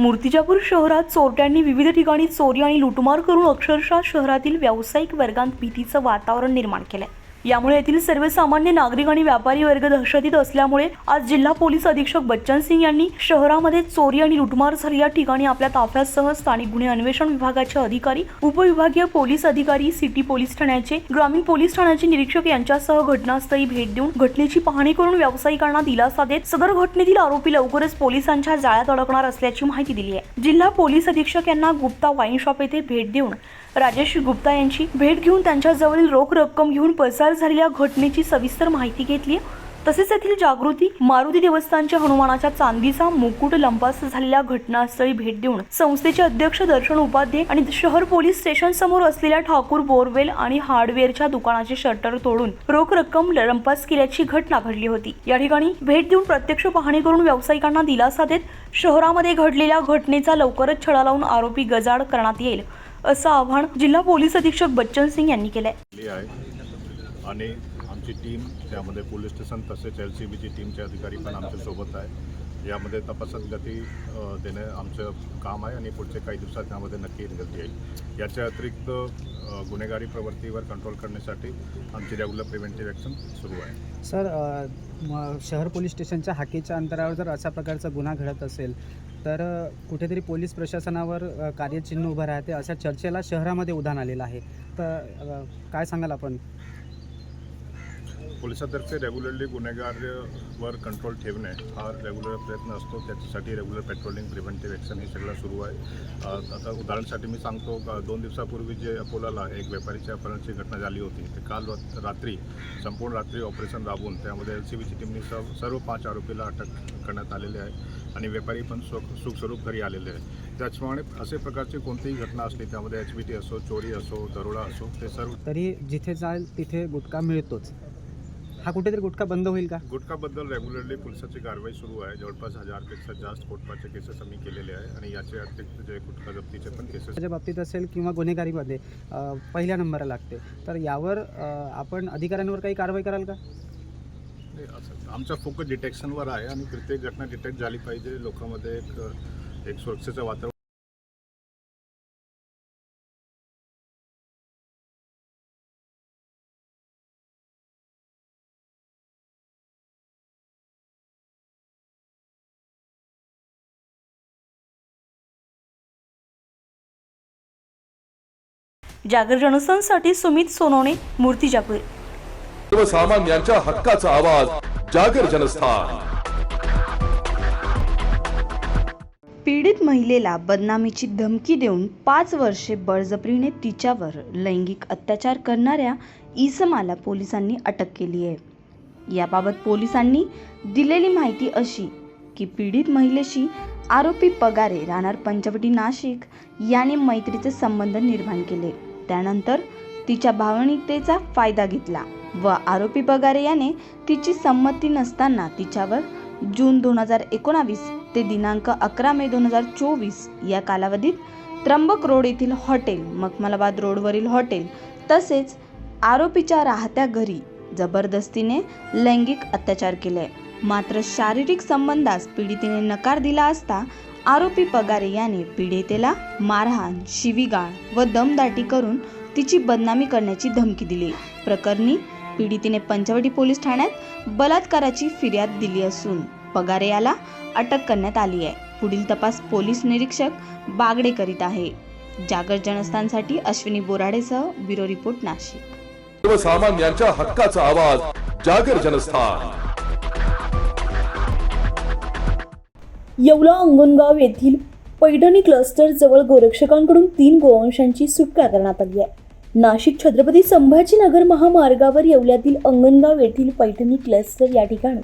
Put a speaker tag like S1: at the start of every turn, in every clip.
S1: मूर्तिजापूर शहरात चोरट्यांनी विविध ठिकाणी चोरी आणि लुटमार करून अक्षरशः शहरातील व्यावसायिक वर्गांत भीतीचं वातावरण निर्माण केलं आहे यामुळे येथील सर्वसामान्य नागरिक आणि व्यापारी वर्ग दहशतीत असल्यामुळे आज जिल्हा पोलीस अधीक्षक बच्चन सिंग यांनी शहरामध्ये चोरी आणि लुटमार झालेल्या ठिकाणी आपल्या ताफ्यासह स्थानिक गुन्हे अन्वेषण विभागाचे अधिकारी उपविभागीय पोलीस अधिकारी सिटी पोलीस ठाण्याचे ग्रामीण पोलीस ठाण्याचे निरीक्षक यांच्यासह घटनास्थळी भेट देऊन घटनेची पाहणी करून व्यावसायिकांना दिलासा देत सदर घटनेतील आरोपी लवकरच पोलिसांच्या जाळ्यात अडकणार असल्याची माहिती दिली आहे. जिल्हा पोलीस अधीक्षक यांना गुप्ता वाईन शॉप येथे भेट देऊन राजेश गुप्ता यांची भेट घेऊन त्यांच्याजवळील रोख रक्कम घेऊन पसार झालेल्या घटनेची सविस्तर माहिती घेतली तसेच येथील जागृती मारुती देवस्थानच्या हनुमानाच्या चांदीचा मुकुट लंपास झालेल्या घटनास्थळी भेट देऊन संस्थेचे अध्यक्ष दर्शन उपाध्ये आणि शहर पोलीस स्टेशन समोर असलेल्या ठाकूर बोरवेल आणि हार्डवेअरच्या दुकानाचे शटर तोडून रोख रक्कम लंपास केल्याची घटना घडली होती. या ठिकाणी भेट देऊन प्रत्यक्ष पाहणी करून व्यावसायिकांना दिलासा देत शहरामध्ये घडलेल्या घटनेचा लवकरच छडा लावून आरोपी गजाड करण्यात येईल. असं आवाहन जिल्हा पोलीस अधीक्षक बच्चन सिंग यांनी केलंय.
S2: केली आहे. आणि आमची टीम त्यामध्ये पोलीस स्टेशन तसेच एल सी बीची टीमचे अधिकारी पण आमच्यासोबत आहे. यामध्ये तपासात गती देणे आमचं काम आहे आणि पुढचे काही दिवसात त्यामध्ये नक्की गती येईल. याच्या अतिरिक्त गुन्हेगारी प्रवृत्तीवर कंट्रोल करण्यासाठी आमची रेग्युलर प्रिव्हेंटिव्ह ॲक्शन सुरू आहे.
S3: सर शहर पोलीस स्टेशनच्या हाकेच्या अंतरावर जर अशा प्रकारचा गुन्हा घडत असेल तर कुठेतरी पोलीस प्रशासनावर कार्यचिन्ह उभं राहते अशा चर्चेला शहरामध्ये उधाण आलेलं आहे. तर काय सांगाल आपण?
S2: पोलिसातर्फे रेग्युलरली गुन्हेगारवर कंट्रोल ठेवणे हा रेग्युलर प्रयत्न असतो. त्याच्यासाठी रेग्युलर पेट्रोलिंग प्रिव्हेंटिव्ह ॲक्शन हे सगळं सुरू आहे. आता उदाहरणासाठी मी सांगतो का दोन दिवसापूर्वी जे अकोलाला एक व्यापारीच्या अपहरणाची घटना झाली होती. ते काल रात्री संपूर्ण रात्री ऑपरेशन राबवून त्यामध्ये एल सी बीची टीमने सर्व सर्व पाच आरोपीला अटक करण्यात आलेली आहे. आणि व्यापारी पण सुख सुखस्वरूप घरी आलेले आहे त्याचप्रमाणे असे प्रकारची कोणतीही घटना असली त्यामध्ये एच बी टी असो चोरी असो दरोडा असो ते सर्व
S3: तरी जिथे जाल तिथे गुटखा मिळतोच. हा कुठेतरी गुटखा बंद होईल का?
S2: गुटखाबद्दल रेग्युलरली पोलिसाची कारवाई सुरू आहे. जवळपास हजारपेक्षा जास्त कोटपाचे केसेस आम्ही केलेले आहे आणि याचे अतिरिक्त जे गुटखा जप्तीचे पण केसेस
S3: त्याच्या बाबतीत असेल किंवा गुन्हेगारीमध्ये अ, पहिल्या नंबरला लागते. तर यावर अ, आपण अधिकाऱ्यांवर काही कारवाई कराल का?
S2: हे असं आमचा फोकस डिटेक्शनवर आहे आणि प्रत्येक घटना डिटेक्ट झाली पाहिजे. लोकांमध्ये एक एक सुरक्षेचं वातावरण
S1: जागर जनसंघसाठी सुमित सोनवणे मूर्तिजापूर.
S4: सर्वसामान्यांच्या हक्काचा आवाज जागर जनस्थान.
S5: पीडित महिलेला बदनामीची धमकी देऊन पाच वर्षे बळजबरीने तिच्यावर लैंगिक अत्याचार करणाऱ्या इसमाला पोलिसांनी अटक केली आहे. याबाबत पोलिसांनी दिलेली माहिती अशी की पीडित महिलेशी आरोपी पगारे राहणार पंचवटी नाशिक याने मैत्रीचे संबंध निर्माण केले. त्यानंतर तिच्या भावनिकतेचा फायदा घेतला. व आरोपी पगारे याने तिची संमती नसताना तिच्यावर जून दोन हजार एकोणावीस ते दिनांक अकरा मे दोन हजार चोवीस या कालावधीत त्र्यंबक रोड येथील हॉटेल मखमलाबाद रोडवरील हॉटेल तसेच आरोपीच्या राहत्या घरी जबरदस्तीने लैंगिक अत्याचार केले. मात्र शारीरिक संबंधास पीडितेने नकार दिला असता आरोपी पगारे याने पीडितेला मारहाण शिवीगाळ व दमदाटी करून तिची बदनामी करण्याची धमकी दिली. प्रकरणी पीडितेने पंचवटी पोलीस ठाण्यात बलात्काराची फिर्याद दिली असून पगारे याला अटक करण्यात आली आहे. पुढील तपास पोलीस निरीक्षक बागडे करीत आहे. जागर जनस्थानसाठी अश्विनी बोराडेसह ब्युरो रिपोर्ट नाशिक.
S4: सर्वसामान्यांच्या हक्काचा आवाज जागर जनस्थान.
S1: येवला अंगणगाव येथील पैठणी क्लस्टर जवळ गोरक्षकांकडून तीन गोवंशांची सुटका करण्यात आली आहे. नाशिक छत्रपती संभाजीनगर महामार्गावर येवल्यातील अंगणगाव येथील पैठणी क्लस्टर या ठिकाणी.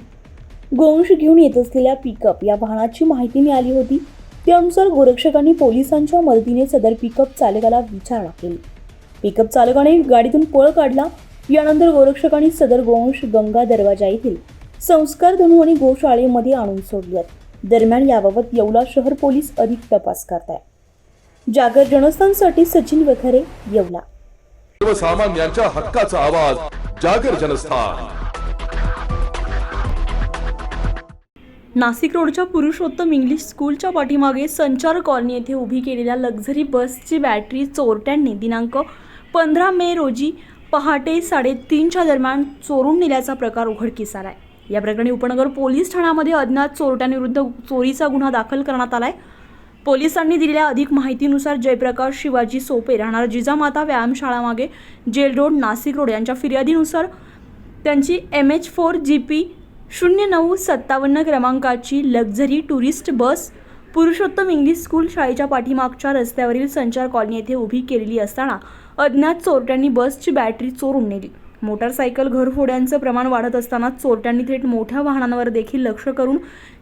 S1: गोवंश घेऊन येत असलेल्या पिकअप या वाहनाची माहिती मिळाली होती. त्यानुसार गोरक्षकांनी पोलिसांच्या मदतीने सदर पिकअप चालकाला विचारणा केली. पिकअप चालकाने गाडीतून पळ काढला. यानंतर गोरक्षकांनी सदर गोवंश गंगा दरवाजा येथील संस्कार धनू आणि गोशाळेमध्ये आणून सोडल्यात. दरम्यान याबाबत येवला शहर पोलीस अधिक तपास करत आहे जागर जनस्थानसाठी सचिन वखरे येवला.
S4: सर्वसामान्यांच्या हक्काचा आवाज जागर जनस्थान.
S1: नाशिक रोडच्या पुरुषोत्तम इंग्लिश स्कूलच्या पाठीमागे संचार कॉलनी येथे उभी केलेल्या लक्झरी बसची बॅटरी चोरट्यांनी दिनांक पंधरा मे रोजी पहाटे साडेतीनच्या दरम्यान चोरून नेल्याचा प्रकार उघडकीस आलाय. या प्रकरणी उपनगर पोलीस ठाण्यामध्ये अज्ञात चोरट्यांविरुद्ध चोरीचा गुन्हा दाखल करण्यात आलाय. पोलिसांनी दिलेल्या अधिक माहितीनुसार जयप्रकाश शिवाजी सोपे राहणार जिजामाता व्यायामशाळामागे जेल रोड नाशिक रोड यांच्या फिर्यादीनुसार त्यांची M H four G P शून्य नऊ सत्तावन्न क्रमांकाची luxury tourist bus Purushottam English school शाळेच्या पाठीमागच्या रस्त्यावरील संचार कॉलनी येथे उभी केलेली असताना अज्ञात चोरट्यांनी बसची बॅटरी चोरून नेली. मोटारसायकल घरफोड्यांचं प्रमाण वाढत असताना चोरट्यांनी थेट मोठ्या वाहनांवर देखील लक्ष करून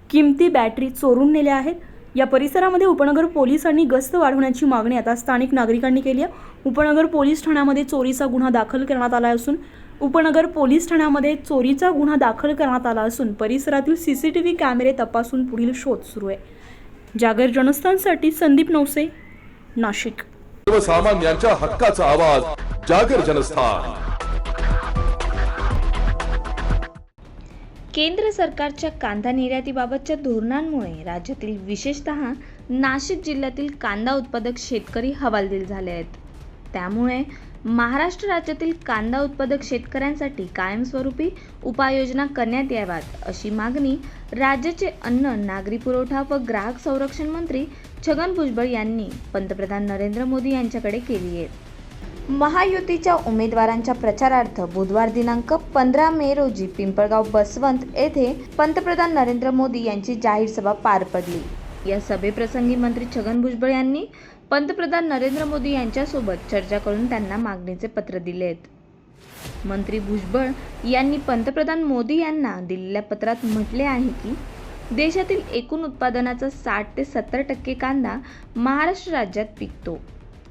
S1: किमती बॅटरी चोरून नेल्या आहेत. या परिसरामध्ये उपनगर पोलिसांनी गस्त वाढवण्याची मागणी आता स्थानिक नागरिकांनी केली आहे. उपनगर पोलीस ठाण्यामध्ये चोरीचा गुन्हा दाखल करण्यात आला असून उपनगर पोलीस ठाण्यामध्ये चोरीचा गुन्हा दाखल करण्यात आला असून परिसरातील सी सी टी व्ही कॅमेरे तपासून पुढील शोध सुरू आहे. जागर जनस्थानसाठी संदीप नवसे नाशिक.
S4: सर्वसामान्यांच्या हक्काचा आवाज जागर जनस्थान.
S5: केंद्र सरकारच्या कांदा निर्यातीबाबतच्या धोरणांमुळे राज्यातील विशेषतः नाशिक जिल्ह्यातील कांदा उत्पादक शेतकरी हवालदिल झाले आहेत. त्यामुळे महाराष्ट्र राज्यातील कांदा उत्पादक शेतकऱ्यांसाठी कायमस्वरूपी उपाययोजना करण्यात याव्यात अशी मागणी राज्याचे अन्न नागरी पुरवठा व ग्राहक संरक्षण मंत्री छगन भुजबळ यांनी पंतप्रधान नरेंद्र मोदी यांच्याकडे केली आहे. महायुतीच्या उमेदवारांच्या प्रचारार्थ बुधवार दिनांक पंधरा मे रोजी पिंपळगाव बसवंत येथे पंतप्रधान नरेंद्र मोदी यांची जाहीर सभा पार पडली. या सभेप्रसंगी मंत्री छगन भुजबळ यांनी पंतप्रधान नरेंद्र मोदी यांच्यासोबत चर्चा करून त्यांना मागणीचे पत्र दिले आहेत मंत्री भुजबळ यांनी पंतप्रधान मोदी यांना दिलेल्या पत्रात म्हटले आहे की देशातील एकूण उत्पादनाचा साठ ते सत्तर टक्के कांदा महाराष्ट्र राज्यात पिकतो.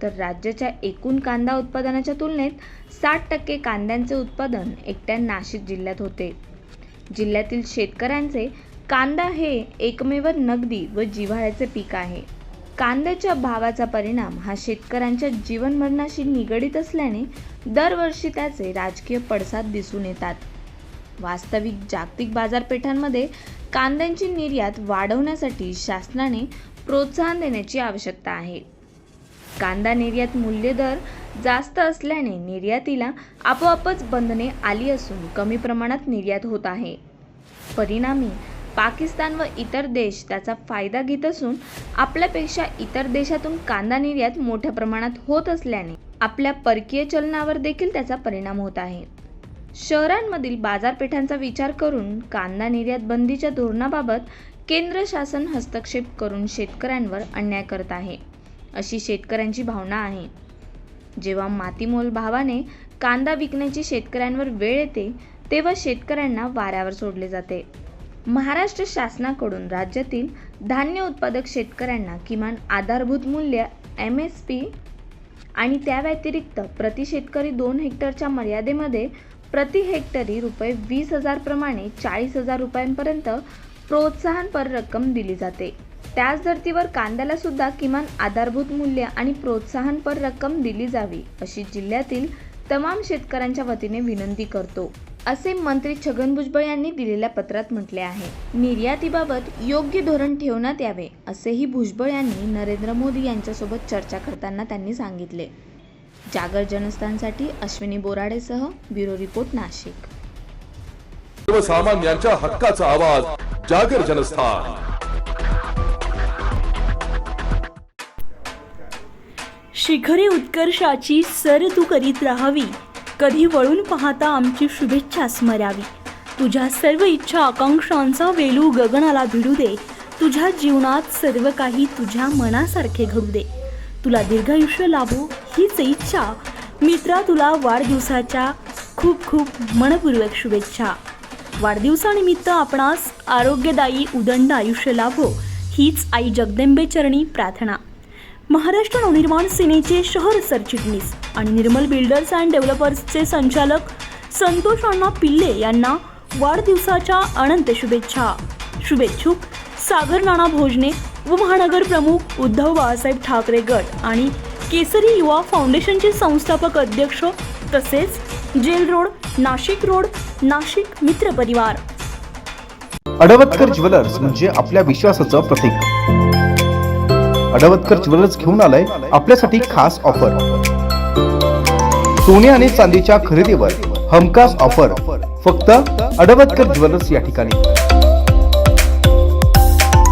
S5: तर राज्याच्या एकूण कांदा उत्पादनाच्या तुलनेत साठ टक्के कांद्यांचे उत्पादन एकट्या नाशिक जिल्ह्यात होते. जिल्ह्यातील शेतकऱ्यांचे कांदा हे एकमेव नगदी व जिव्हाळ्याचे पीक आहे. कांद्याच्या भावाचा परिणाम हा शेतकऱ्यांच्या जीवनमरणाशी निगडीत असल्याने दरवर्षी त्याचे राजकीय पडसाद दिसून येतात. वास्तविक जागतिक बाजारपेठांमध्ये कांद्यांची निर्यात वाढवण्यासाठी शासनाने प्रोत्साहन देण्याची आवश्यकता आहे. कांदा निर्यात मूल्य दर जास्त असल्याने निर्यातीला आपोआपच बंधने आली असून कमी प्रमाणात निर्यात होत आहे. परिणामी पाकिस्तान व इतर देश त्याचा फायदा घेत असून आपल्यापेक्षा इतर देशातून कांदा निर्यात मोठ्या प्रमाणात होत असल्याने आपल्या परकीय चलनावर देखील त्याचा परिणाम होत आहे. शहरांमधील बाजारपेठांचा विचार करून कांदा निर्यात बंदीच्या धोरणाबाबत केंद्र शासन हस्तक्षेप करून शेतकऱ्यांवर अन्याय करत आहे. अशी शेतकऱ्यांची भावना आहे. जेव्हा मातीमोल भावाने कांदा विकण्याची शेतकऱ्यांवर वेळ येते तेव्हा शेतकऱ्यांना वाऱ्यावर सोडले जाते. महाराष्ट्र शासनाकडून राज्यातील धान्य उत्पादक शेतकऱ्यांना किमान आधारभूत मूल्य एम एस पी आणि त्या व्यतिरिक्त प्रति शेतकरी दोन हेक्टरच्या मर्यादेमध्ये प्रति हेक्टरी रुपये वीस हजारप्रमाणे चाळीस हजार रुपयांपर्यंत प्रोत्साहनपर रक्कम दिली जाते. त्याच धर्तीवर कांद्याला सुद्धा किमान आधारभूत मूल्य आणि प्रोत्साहनपर रक्कम दिली जावी अशी जिल्ह्यातील तमाम शेतकऱ्यांच्या वतीने विनंती करतो. असे मंत्री छगन भुजबळ यांनी दिलेल्या पत्रात म्हटले आहे. निर्यातीबाबत योग्य धोरण ठेवण्यात यावे असेही भुजबळ यांनी नरेंद्र मोदी यांच्यासोबत चर्चा करताना त्यांनी सांगितले. जागर जनस्थानसाठी अश्विनी बोराडेसह ब्युरो रिपोर्ट नाशिक.
S4: सर्वसामान्यांच्या हक्काचा आवाज जागर जनस्थान.
S1: शिखरे उत्कर्षाची सर तू करीत राहावी. कधी वळून पाहता आमची शुभेच्छा स्मरावी. तुझ्या सर्व इच्छा आकांक्षांचा वेलू गगनाला भिडू दे. तुझ्या जीवनात सर्व काही तुझ्या मनासारखे घडू दे. तुला दीर्घायुष्य लाभो हीच इच्छा. मित्रा तुला वाढदिवसाच्या खूप खूप मनपूर्वक शुभेच्छा. वाढदिवसानिमित्त आपणास आरोग्यदायी उदंड आयुष्य लाभो. हीच आई जगदंबे चरणी प्रार्थना. महाराष्ट्र नवनिर्माण सेनेचे शहर सरचिटणीस आणि निर्मल बिल्डर्स अँड डेव्हलपर्सचे संचालक संतोष अण्णा पिल्ले यांना वाढदिवसाच्या अनंत शुभेच्छा. शुभेच्छुक सागर नाना भोजने व महानगर प्रमुख उद्धव बाळासाहेब ठाकरे गट आणि केसरी युवा फाउंडेशनचे संस्थापक अध्यक्ष तसेच jail road Nashik road Nashik मित्र परिवार.
S6: अडवतकर ज्वेलर्स म्हणजे आपल्या विश्वासाचं प्रतीक. अडवतकर ज्वेलर्स घेऊन आलाय आपल्यासाठी खास ऑफर. सोने आणि चांदीच्या खरेदीवर हमखास ऑफर. फक्त अडवतकर ज्वेलर्स या ठिकाणी.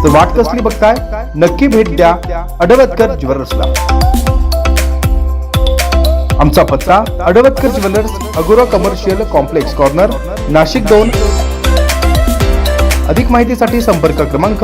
S6: तर वाट कसली बघताय? नक्की भेट द्या अडवतकर ज्वेलर्सला. आमचा पत्ता Advatkar jewellers Agora commercial complex corner Nashik दोन. अधिक माहितीसाठी संपर्क क्रमांक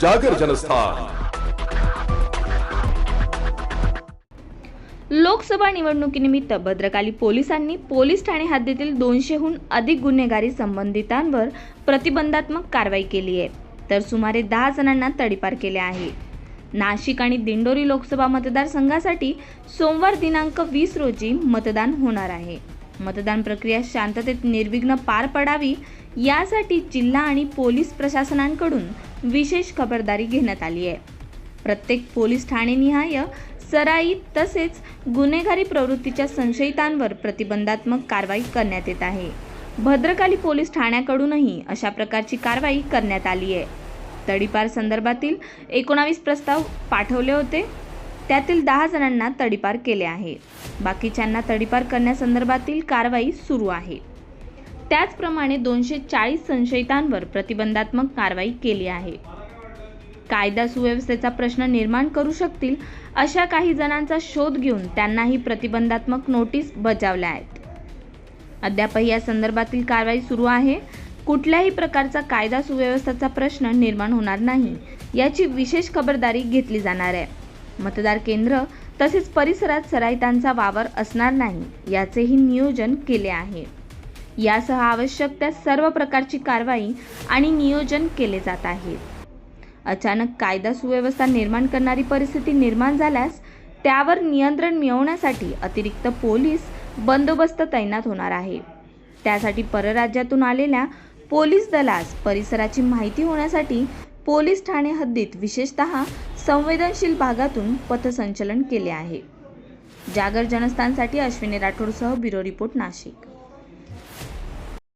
S4: जागर जनस्थान।
S5: लोकसभा निवडणुकीनिमित्त भद्रकाली पोलिसांनी पोलीस ठाणे हद्दीतील दोनशेहून अधिक गुन्हेगारी संबंधितांवर प्रतिबंधात्मक कारवाई केली आहे तर सुमारे दहा जणांना तडीपार केले आहे. नाशिक आणि दिंडोरी लोकसभा मतदारसंघासाठी सोमवार दिनांक वीस रोजी मतदान होणार आहे. मतदान प्रक्रिया शांततेत निर्विघ्न पार पडावी यासाठी जिल्हा आणि पोलीस प्रशासनांकडून विशेष खबरदारी घेण्यात आली आहे. प्रत्येक पोलीस ठाणेनिहाय सराई तसेच गुन्हेगारी प्रवृत्तीच्या संशयितांवर प्रतिबंधात्मक कारवाई करण्यात येत आहे. भद्रकाली पोलीस ठाण्याकडूनही अशा प्रकारची कारवाई करण्यात आली आहे. तडीपार संदर्भातील एकोणावीस प्रस्ताव पाठवले होते. त्यातील दहा जणांना तडीपार केले आहे. बाकीच्यांना तडीपार करण्यासंदर्भातील कारवाई सुरू आहे. त्याचप्रमाणे दोनशे चाळीस संशयितांवर प्रतिबंधात्मक कारवाई केली आहे. कायदा सुव्यवस्थेचा प्रश्न निर्माण करू शकतील अशा काही जणांचा शोध घेऊन त्यांनाही प्रतिबंधात्मक नोटीस बजावल्या आहेत. अद्यापही या संदर्भातील कारवाई सुरू आहे. कुठल्याही प्रकारचा कायदा सुव्यवस्थेचा प्रश्न निर्माण होणार नाही याची विशेष खबरदारी घेतली जाणार आहे. मतदार केंद्र तसेच परिसरात सराईतांचा वावर असणार नाही याचेही नियोजन केले आहे. यासह आवश्यक त्या सर्व प्रकारची कारवाई आणि नियोजन केले जात आहे. अचानक कायदा सुव्यवस्था निर्माण करणारी परिस्थिती निर्माण झाल्यास त्यावर नियंत्रण मिळवण्यासाठी अतिरिक्त पोलीस बंदोबस्त तैनात होणार आहे. त्यासाठी परराज्यातून आलेल्या पोलीस दलास परिसराची माहिती होण्यासाठी पोलीस ठाणे हद्दीत विशेषतः संवेदनशील भागातून पथसंचलन केले आहे. जागर जनस्थानसाठी अश्विनी राठोडसह ब्युरो रिपोर्ट नाशिक.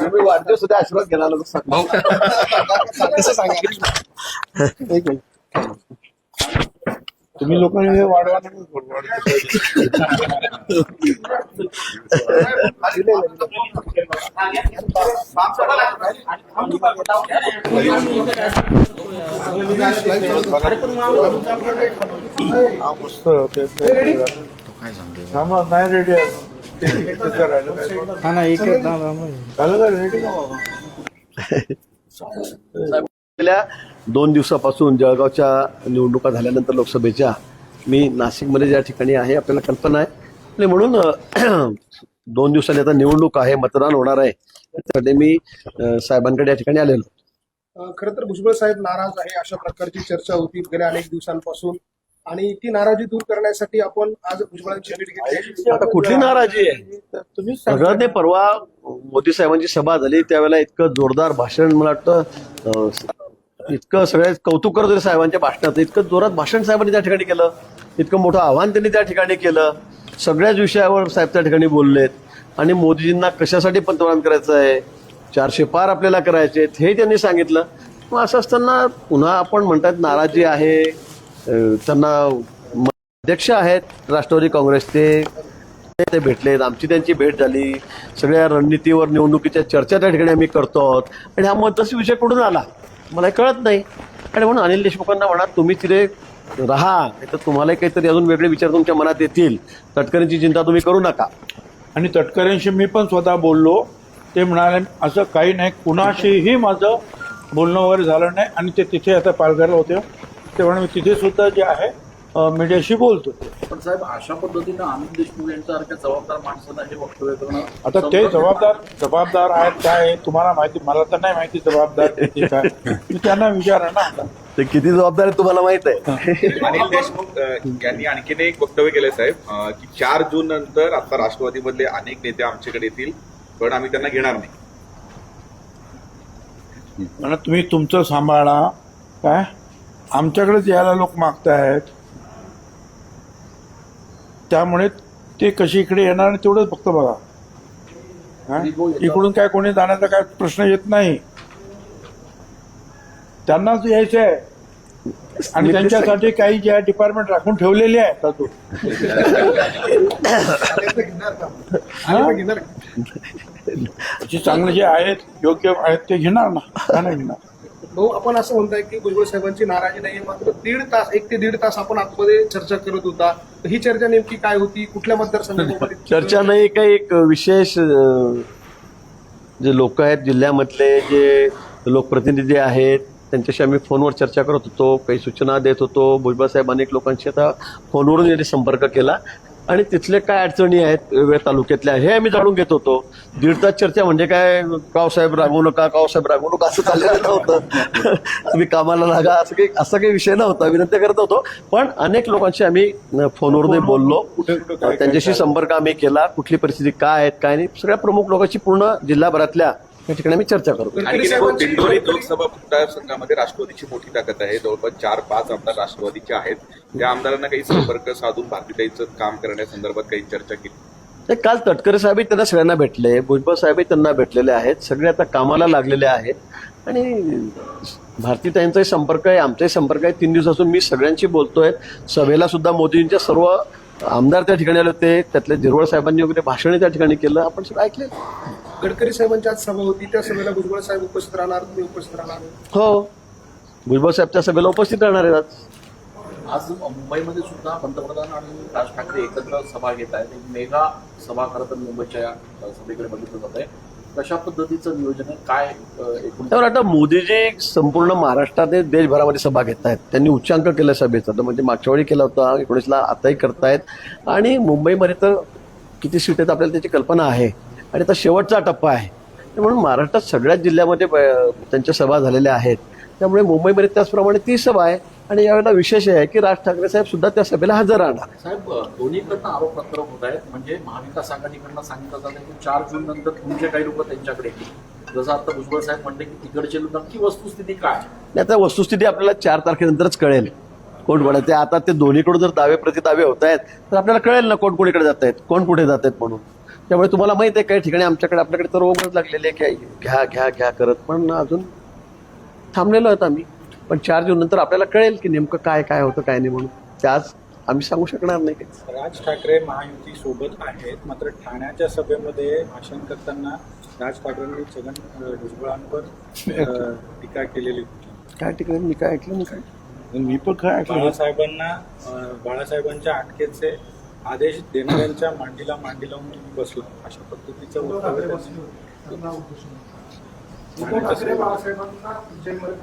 S7: वाढदिवस सुद्धा आशीर्वाद घेणार कसं सांगा. तुम्ही लोकांनी वाढवा हा मस्त. ते- ते- थांबा नाही रेडी
S3: हा ना
S7: गेल्या दोन दिवसापासून जळगावच्या निवडणुका झाल्यानंतर लोकसभेच्या मी नाशिकमध्ये ज्या ठिकाणी आहे आपल्याला कल्पना आहे. आणि म्हणून दोन दिवसांनी आता निवडणूक आहे मतदान होणार आहे. त्यासाठी मी साहेबांकडे या ठिकाणी आलेलो.
S8: खर तर भुजबळ साहेब नाराज आहे अशा प्रकारची चर्चा होती गेल्या अनेक दिवसांपासून. आणि ती नाराजी दूर करण्यासाठी आपण आज भुजबळांची भेट घेतली.
S7: आता कुठली नाराजी आहे? तुम्ही सगळं ते परवा मोदी साहेबांची सभा झाली त्यावेळेला इतकं जोरदार भाषण मला वाटतं इतकं सगळ्यात कौतुक करत होते साहेबांच्या भाषणात इतकं जोरात भाषण साहेबांनी त्या ठिकाणी केलं इतकं मोठं आव्हान त्यांनी त्या ठिकाणी केलं. सगळ्याच विषयावर साहेब त्या ठिकाणी बोललेत. आणि मोदीजींना कशासाठी पंतप्रधान करायचं आहे? चारशे पार आपल्याला करायचे हे त्यांनी सांगितलं. मग असं असताना पुन्हा आपण म्हणतात नाराजी आहे. त्यांना अध्यक्ष आहेत राष्ट्रवादी काँग्रेसचे. ते भेटलेत. आमची त्यांची भेट झाली. सगळ्या रणनीतीवर निवडणुकीच्या चर्चा त्या ठिकाणी आम्ही करतो आहोत. आणि हा मतदास विषय कुठून आला? मला हे कळत नाही. आणि म्हणून अनिल देशमुखांना म्हणा तुम्ही तिथे राहा. नाही तर तुम्हालाही काहीतरी अजून वेगळे विचार तुमच्या मनात येतील. तटकरेंची चिंता तुम्ही करू नका.
S9: आणि तटकऱ्यांशी मी पण स्वतः बोललो. ते म्हणाले असं काही नाही. कुणाशीही माझं बोलणं वगैरे झालं नाही. आणि ते तिथे आता पालघरला होते. ते म्हणे मी तिथे सुद्धा जे आहे मीडियाशी बोलतो.
S10: पण साहेब अशा पद्धतीनं आनंद देशमुख यांच्यासारख्या जबाबदार माणसांना हे वक्तव्य करणं
S9: आता ते जबाबदार जबाबदार आहेत काय तुम्हाला माहिती मला तर नाही माहिती जबाबदार काय मी त्यांना विचारा ना आता.
S7: ते किती जबाबदार आहे तुम्हाला माहीत आहे?
S11: अनिल देशमुख यांनी आणखीन एक वक्तव्य केलं साहेब की चार जून नंतर आता राष्ट्रवादीमधले अनेक नेते आमच्याकडे येतील पण आम्ही त्यांना घेणार नाही.
S9: म्हणा तुम्ही तुमचं सांभाळा काय? आमच्याकडेच यायला लोक मागतायत. त्यामुळे ते कशी इकडे येणार आणि तेवढंच फक्त बघा? इकडून काय कोणी जाण्याचा काय प्रश्न येत नाही. त्यांनाच यायचं आहे. आणि त्यांच्यासाठी काही जे आहे डिपार्टमेंट राखून ठेवलेले आहेत? जे चांगले जे आहेत योग्य आहेत ते घेणार ना. का नाही घेणार?
S8: भाऊ आपण असं म्हणताय की भुजबळ साहेबांची नाराजी नाही मात्र दीड तास एक ते दीड तास आपण आतमध्ये चर्चा करत होता. ही चर्चा नेमकी काय होती? कुठल्या मतदारसंघामध्ये
S7: चर्चा नाही काही एक विशेष जे लोक आहेत जिल्ह्यामधले जे लोकप्रतिनिधी आहेत त्यांच्याशी आम्ही फोनवर चर्चा करत होतो काही सूचना देत होतो. भुजबळ साहेब अनेक लोकांशी आता फोनवरून यांनी संपर्क केला. आणि तिथले काय अडचणी आहेत वेगवेगळ्या तालुक्यातल्या हे आम्ही जाणून घेत होतो. दीड तास चर्चा म्हणजे काय कावसाहेब रागवू नका कावसाहेब रागवू नका असं चाललेलं नव्हतं. तुम्ही कामाला लागा असं काही असा काही विषय नव्हता विनंती करत होतो. पण अनेक लोकांशी आम्ही फोनवरून बोललो. त्यांच्याशी संपर्क आम्ही केला कुठली परिस्थिती काय आहेत काय नाही. सगळ्या प्रमुख लोकांची पूर्ण जिल्हाभरातल्या या ठिकाणी आम्ही चर्चा करू.
S11: दिंडोरी लोकसभा मतदारसंघामध्ये राष्ट्रवादीची मोठी ताकद आहे. जवळपास चार पाच आमदार राष्ट्रवादीचे आहेत. त्या आमदारांना काही संपर्क साधून भारतीताईचं काम करण्यासंदर्भात काही चर्चा केली.
S7: काल तटकरे साहेबही त्यांना सगळ्यांना भेटले भुजबळ साहेबही त्यांना भेटलेले आहेत. सगळे आता कामाला लागलेले आहेत. आणि भारतीताईंचाही संपर्क आहे आमचाही संपर्क आहे. तीन दिवसापासून मी सगळ्यांशी बोलतोय. सभेला सुद्धा मोदींच्या सर्व आमदार त्या ठिकाणी आले होते. त्यातले झिरवळ साहेबांनी वगैरे भाषणे त्या ठिकाणी केलं. आपण सगळं ऐकले
S8: गडकरी साहेबांची आज सभा होती त्या सभेला भुजबळ साहेब उपस्थित राहणार तुम्ही उपस्थित राहणार?
S7: हो. भुजबळ साहेब त्या सभेला उपस्थित राहणार आहेत आज.
S10: आज मुंबईमध्ये सुद्धा पंतप्रधान आणि राज ठाकरे एकत्र सभा घेत आहेत. एक मेगा सभा खरं तर मुंबईच्या या सभेकडे बघितलं जात आहे कशा पद्धतीचं नियोजन आहे? काय
S7: त्यावर आता मोदीजी संपूर्ण महाराष्ट्रात हे देशभरामध्ये सभा घेत आहेत. त्यांनी उच्चांक केला सभेचा. तर म्हणजे मागच्या वेळी केला होता एकोणीसला आताही करतायत. आणि मुंबईमध्ये तर किती सीट आहेत आपल्याला त्याची कल्पना आहे. आणि आता शेवटचा टप्पा आहे. म्हणून महाराष्ट्रात सगळ्याच जिल्ह्यामध्ये त्यांच्या सभा झालेल्या आहेत. त्यामुळे मुंबईमध्ये त्याचप्रमाणे ती सभा आहे. आणि यावेळेला विशेष आहे की राज ठाकरे साहेब सुद्धा त्या सभेला हजर राहणार.
S10: साहेब दोन्हीकडनं आरोप प्रत्यारोप होत आहेत. म्हणजे महाविकास आघाडीकडनं सांगितलं जात आहे की चार जून नंतर तुमचे काही लोक त्यांच्याकडे जसं आता भुजबळ साहेब म्हणले की तिकडचे लोक नक्की वस्तुस्थिती काय
S7: आणि आता वस्तुस्थिती आपल्याला चार तारखेनंतरच कळेल. कोण कोण ते आता ते दोन्हीकडून जर दावे प्रति दावे होत आहेत तर आपल्याला कळेल ना कोण कोणीकडे जात आहेत कोण कुठे जात आहेत म्हणून. त्यामुळे तुम्हाला माहिती आहे काही ठिकाणी आमच्याकडे आपल्याकडे तर ओघच लागलेले आहे की घ्या घ्या घ्या करत. पण अजून थांबलेलो आहेत आम्ही. पण चार जून नंतर आपल्याला कळेल की नेमकं काय काय होतं काय नाही म्हणून. ते आज आम्ही सांगू शकणार नाही
S12: राज ठाकरे महायुती सोबत आहेत मात्र ठाण्याच्या सभेमध्ये भाषण करताना राज ठाकरेंनी छगन भुजबळांवर टीका केलेली
S7: काय ठिकाणी मी काय ऐकलं मी काय?
S9: मी पण काय ऐकलं
S12: बाळासाहेबांना बाळासाहेबांच्या अटकेचे आदेश देणाऱ्यांच्या मांडीला मांडी लावून तुम्ही बसला. अशा पद्धतीचं वक्तव्य त्यांनी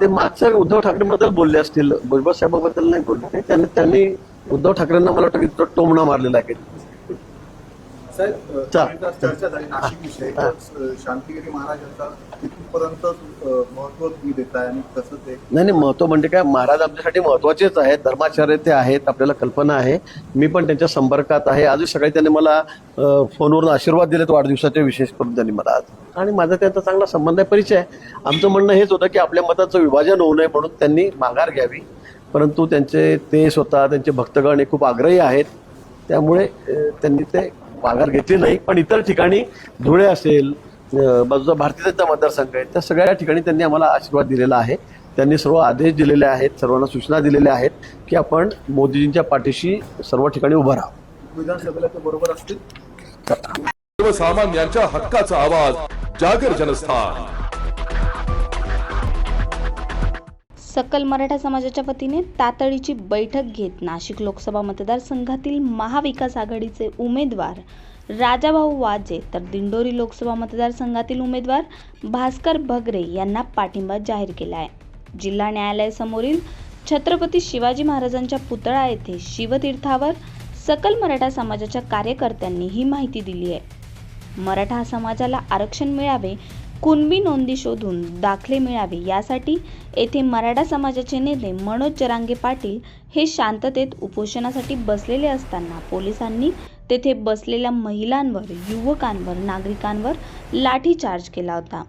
S7: ते मागच्या उद्धव ठाकरेबद्दल बोलले असतील. भुजबळ साहेबाबद्दल नाही बोलले. त्यांनी त्यांनी उद्धव ठाकरेंना मला वाटतं की तो टोमणा मारलेला आहे.
S2: चर्चा झाली. नाशिक विषय. शांतिगिरी महाराजांचा तिथपर्यंत महत्त्व तुम्ही देताय आणि कसं ते
S7: नाही नाही महत्त्व म्हणजे काय? महाराज आमच्यासाठी महत्वाचेच आहेत. धर्माचार्य ते आहेत आपल्याला कल्पना आहे. मी पण त्यांच्या संपर्कात आहे. आजही सकाळी त्यांनी मला फोनवरून आशीर्वाद दिलेत वाढदिवसाचे विशेष करून त्यांनी मला. आज आणि माझा त्यांचा चांगला संबंध आहे परिचय आमचं म्हणणं हेच होतं की आपल्या मताचं विभाजन होऊ नये म्हणून त्यांनी माघार घ्यावी. परंतु त्यांचे ते स्वतः त्यांचे भक्तगण हे खूप आग्रही आहेत. त्यामुळे त्यांनी ते माघार घेतली नाही पण इतर ठिकाणी धुळे असेल बाजूचा भारतीय जनता मतदारसंघ आहे त्या सगळ्या ठिकाणी त्यांनी आम्हाला आशीर्वाद दिलेला आहे. त्यांनी सर्व आदेश दिलेले आहेत सर्वांना सूचना दिलेल्या आहेत की आपण मोदीजींच्या पाठीशी सर्व ठिकाणी उभं राहावं.
S13: विधानसभेला बरोबर असतील?
S4: सर्वसामान्यांच्या हक्काचा आवाज जागर जनस्थान.
S5: सकल मराठा समाजाच्या वतीने तातडीची बैठक घेत नाशिक लोकसभा मतदारसंघातील महाविकास आघाडीचे उमेदवार राजाभाऊ वाजे तर दिंडोरी लोकसभा मतदारसंघातील उमेदवार भास्कर भगरे यांना पाठिंबा जाहीर केला आहे. जिल्हा न्यायालयासमोरील छत्रपती शिवाजी महाराजांच्या पुतळा येथे शिवतीर्थावर सकल मराठा समाजाच्या कार्यकर्त्यांनी ही माहिती दिली आहे. मराठा समाजाला आरक्षण मिळावे कुणबी नोंदी शोधून दाखले मिळावे यासाठी येथे मराठा समाजाचे नेते मनोज जरांगे पाटील हे शांततेत उपोषणासाठी बसलेले असताना पोलिसांनी तेथे बसलेल्या महिलांवर युवकांवर नागरिकांवर लाठीचार्ज केला होता.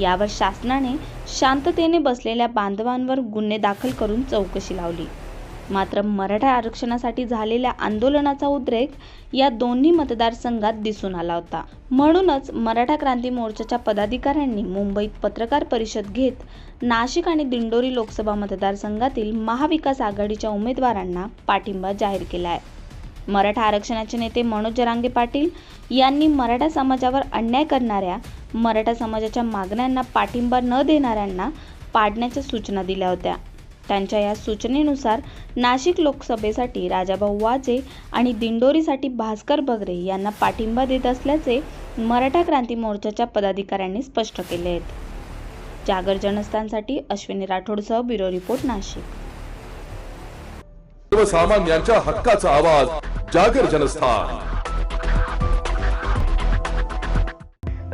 S5: यावर शासनाने शांततेने बसलेल्या बांधवांवर गुन्हे दाखल करून चौकशी लावली. मात्र मराठा आरक्षणासाठी झालेल्या आंदोलनाचा उद्रेक या दोन्ही मतदारसंघात दिसून आला होता. म्हणूनच मराठा क्रांती मोर्चाच्या पदाधिकाऱ्यांनी मुंबईत पत्रकार परिषद घेत नाशिक आणि दिंडोरी लोकसभा मतदारसंघातील महाविकास आघाडीच्या उमेदवारांना पाठिंबा जाहीर केला आहे मराठा आरक्षणाचे नेते मनोज जरांगे पाटील यांनी मराठा समाजावर अन्याय करणाऱ्या मराठा समाजाच्या मागण्यांना पाठिंबा न देणाऱ्यांना पाडण्याच्या सूचना दिल्या होत्या. त्यांच्या या सूचनेनुसार नाशिक लोकसभेसाठी राजाभाऊ वाजे आणि दिंडोरीसाठी भास्कर बगरे यांना पाठिंबा देत असल्याचे मराठा क्रांती मोर्चाच्या पदाधिकाऱ्यांनी स्पष्ट केले आहेत. जागर जनस्थानसाठी अश्विनी राठोडसह ब्युरो रिपोर्ट नाशिक.
S4: सर्वसामान्यांच्या हक्काचा आवाज जागर जनस्थान.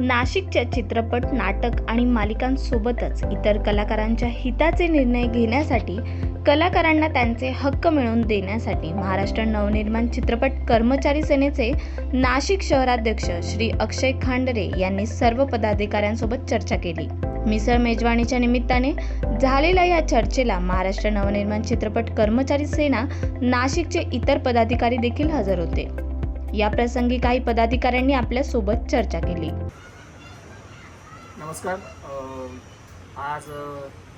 S5: नाशिकच्या चित्रपट नाटक आणि मालिकांसोबतच इतर कलाकारांच्या हिताचे निर्णय घेण्यासाठी कलाकारांना त्यांचे हक्क मिळवून देण्यासाठी महाराष्ट्र नवनिर्माण चित्रपट कर्मचारी सेनेचे नाशिक शहराध्यक्ष श्री अक्षय खांडरे यांनी सर्व पदाधिकाऱ्यांसोबत चर्चा केली. मिसळ मेजवानीच्या निमित्ताने झालेल्या या चर्चेला महाराष्ट्र नवनिर्माण चित्रपट कर्मचारी सेना नाशिकचे इतर पदाधिकारी देखील हजर होते. या प्रसंगी काही पदाधिकाऱ्यांनी आपल्यासोबत चर्चा केली.
S14: नमस्कार. आज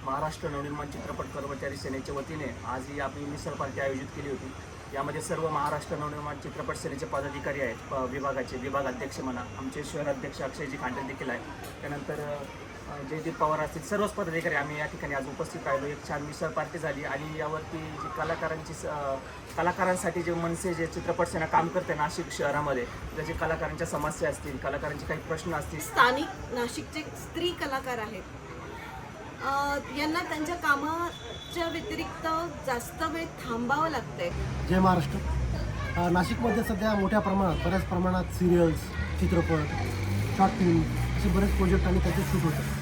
S14: महाराष्ट्र नवनिर्माण चित्रपट कर्मचारी सेनेच्या वतीने आज ही आपली मिसळ पार्टी आयोजित केली होती. यामध्ये सर्व महाराष्ट्र नवनिर्माण चित्रपट सेनेचे पदाधिकारी आहेत विभागाचे विभाग अध्यक्ष म्हणा आमचे शहर अध्यक्ष अक्षयजी खांडे देखील आहे त्यानंतर जयदीप पवार असतील सर्वच पदाधिकारी आम्ही या ठिकाणी आज उपस्थित राहिलो. एक छान मिसळ पार्टी झाली आणि यावरती जी कलाकारांची कलाकारांसाठी जे मनसे जे चित्रपट सेना काम करते नाशिक शहरामध्ये त्याचे कलाकारांच्या समस्या असतील कलाकारांचे काही प्रश्न असतील.
S15: स्थानिक नाशिकचे स्त्री कलाकार आहेत. अ, यांना त्यांच्या कामाच्या व्यतिरिक्त जास्त वेळ थांबावं लागतंय.
S13: जय महाराष्ट्र. नाशिकमध्ये सध्या मोठ्या प्रमाणात बऱ्याच प्रमाणात सिरियल्स चित्रपट शॉर्ट फिल्म असे बरेच प्रोजेक्ट आणि त्याचे शूट होतात.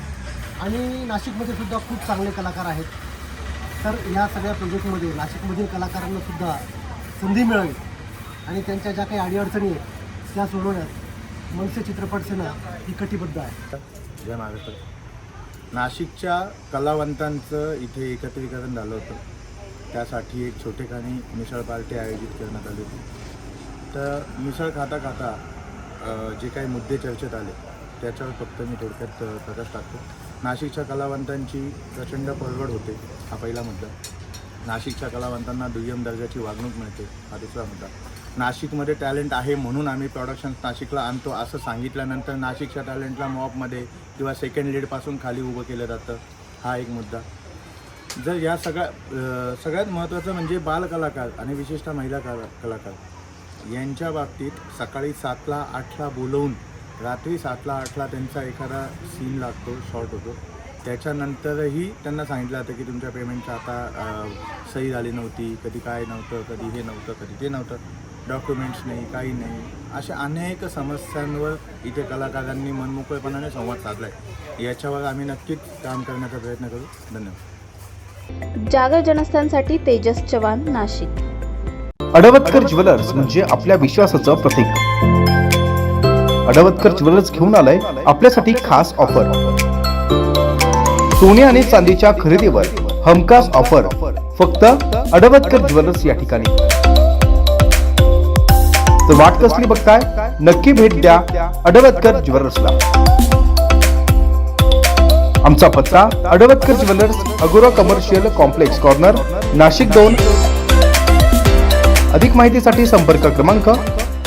S13: आणि नाशिकमध्ये सुद्धा खूप चांगले कलाकार आहेत. तर या सगळ्या प्रोजेक्टमध्ये नाशिकमधील कलाकारांना सुद्धा संधी मिळावी आणि त्यांच्या ज्या काही अडीअडचणी आहेत त्या सोडवण्यात मनसे चित्रपट सेना ही कटिबद्ध आहे.
S2: जय महाराष्ट्र. नाशिकच्या कलावंतांचं इथे एकत्रीकरण झालं होतं. त्यासाठी एक छोटेखानी मिसळ पार्टी आयोजित करण्यात आली होती. तर मिसळ खाता खाता जे काही मुद्दे चर्चेत आले त्याच्यावर फक्त मी थोडक्यात प्रकाश टाकतो. नाशिकच्या कलावंतांची प्रचंड पळवड होते हा पहिला मुद्दा. नाशिकच्या कलावंतांना दुय्यम दर्जाची वागणूक मिळते हा दुसरा मुद्दा. नाशिकमध्ये टॅलेंट आहे म्हणून आम्ही प्रोडक्शन नाशिकला आणतो असं सांगितल्यानंतर नाशिकच्या टॅलेंटला मॉपमध्ये किंवा सेकंड लीडपासून खाली उभं केलं जातं हा एक मुद्दा. जर या सगळ्या सगळ्यात महत्त्वाचं म्हणजे बालकलाकार आणि विशेषतः महिला कला कलाकार. यांच्या बाबतीत सकाळी सातला आठला बोलवून रात्री सातला आठला त्यांचा एखादा सीन लागतो शॉर्ट होतो. त्याच्यानंतरही त्यांना सांगितलं जातं की तुमच्या पेमेंटचं आता सही झाली नव्हती कधी काय नव्हतं कधी हे नव्हतं कधी ते नव्हतं डॉक्युमेंट्स नाही काही नाही. अशा अनेक समस्यांवर इथे कलाकारांनी मनमोकळेपणाने संवाद साधला आहे याच्यावर आम्ही नक्कीच काम करण्याचा प्रयत्न करू. धन्यवाद.
S5: जागर जनस्थानसाठी तेजस चव्हाण नाशिक.
S6: अडवतकर ज्वेलर्स म्हणजे आपल्या विश्वासाचं प्रतीक. अडवतकर ज्वेलर्स घेऊन आलाय आपल्यासाठी खास ऑफर. सोने आणि चांदीच्या खरेदीवर हमखास ऑफर. फक्त अडवतकर ज्वेलर्स या ठिकाणी. तर वाट कसली बघताय? नक्की भेट द्या अडवतकर ज्वेलर्सला. आमचा पत्ता Advatkar jewellers Agora commercial complex corner Nashik दोन. अधिक माहितीसाठी संपर्क क्रमांक